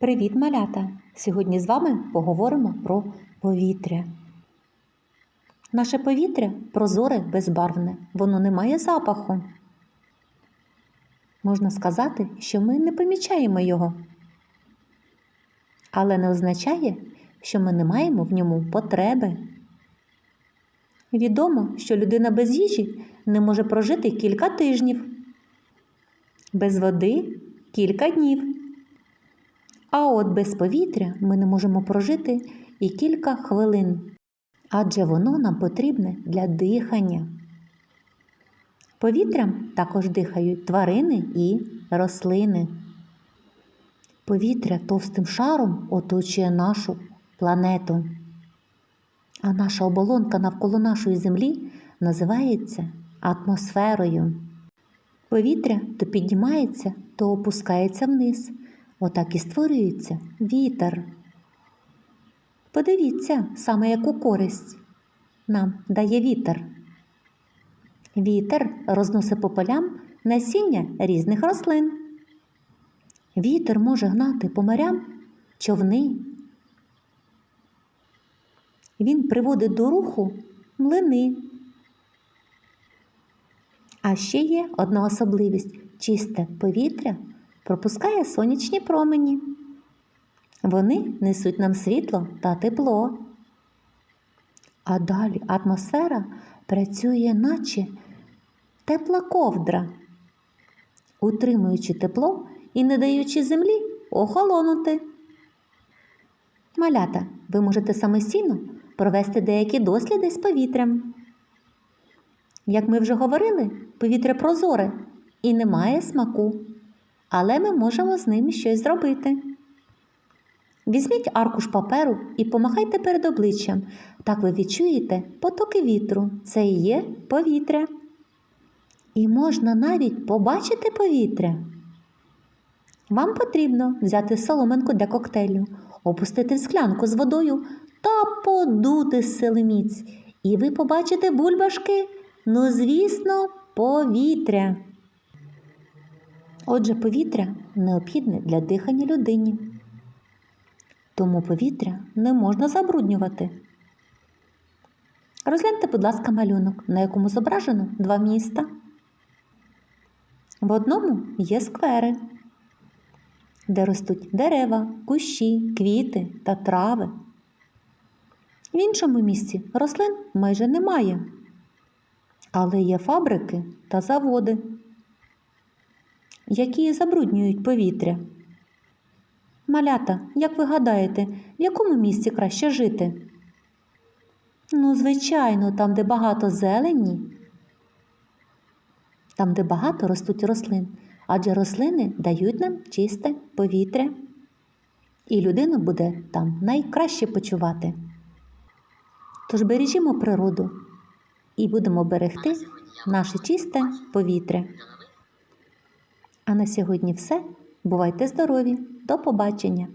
Привіт, малята! Сьогодні з вами поговоримо про повітря. Наше повітря прозоре, безбарвне, воно не має запаху. Можна сказати, що ми не помічаємо його. Але не означає, що ми не маємо в ньому потреби. Відомо, що людина без їжі не може прожити кілька тижнів, без води кілька днів. А от без повітря ми не можемо прожити і кілька хвилин, адже воно нам потрібне для дихання. Повітрям також дихають тварини і рослини. Повітря товстим шаром оточує нашу планету. А наша оболонка навколо нашої землі називається атмосферою. Повітря то піднімається, то опускається вниз. Отак і створюється вітер. Подивіться, саме яку користь нам дає вітер. Вітер розносить по полям насіння різних рослин. Вітер може гнати по морям човни. Він приводить до руху млини. А ще є одна особливість чисте повітря пропускає сонячні промені. Вони несуть нам світло та тепло. А далі атмосфера працює, наче тепла ковдра, утримуючи тепло і не даючи землі охолонути. Малята, ви можете самостійно провести деякі досліди з повітрям. Як ми вже говорили, повітря прозоре і не має смаку, але ми можемо з ним щось зробити. Візьміть аркуш паперу і помахайте перед обличчям. Так ви відчуєте потоки вітру. Це і є повітря. І можна навіть побачити повітря. Вам потрібно взяти соломинку для коктейлю, опустити склянку з водою та подути з сили міць. І ви побачите бульбашки, ну, звісно, повітря. Отже, повітря необхідне для дихання людині. Тому повітря не можна забруднювати. Розгляньте, будь ласка, малюнок, на якому зображено два міста. В одному є сквери, де ростуть дерева, кущі, квіти та трави. В іншому місці рослин майже немає, але є фабрики та заводи, які забруднюють повітря. Малята, як ви гадаєте, в якому місці краще жити? Ну, звичайно, там, де багато зелені, там, де багато ростуть рослин, адже рослини дають нам чисте повітря, і людина буде там найкраще почувати. Тож бережімо природу і будемо берегти наше чисте повітря. А на сьогодні все. Бувайте здорові! До побачення!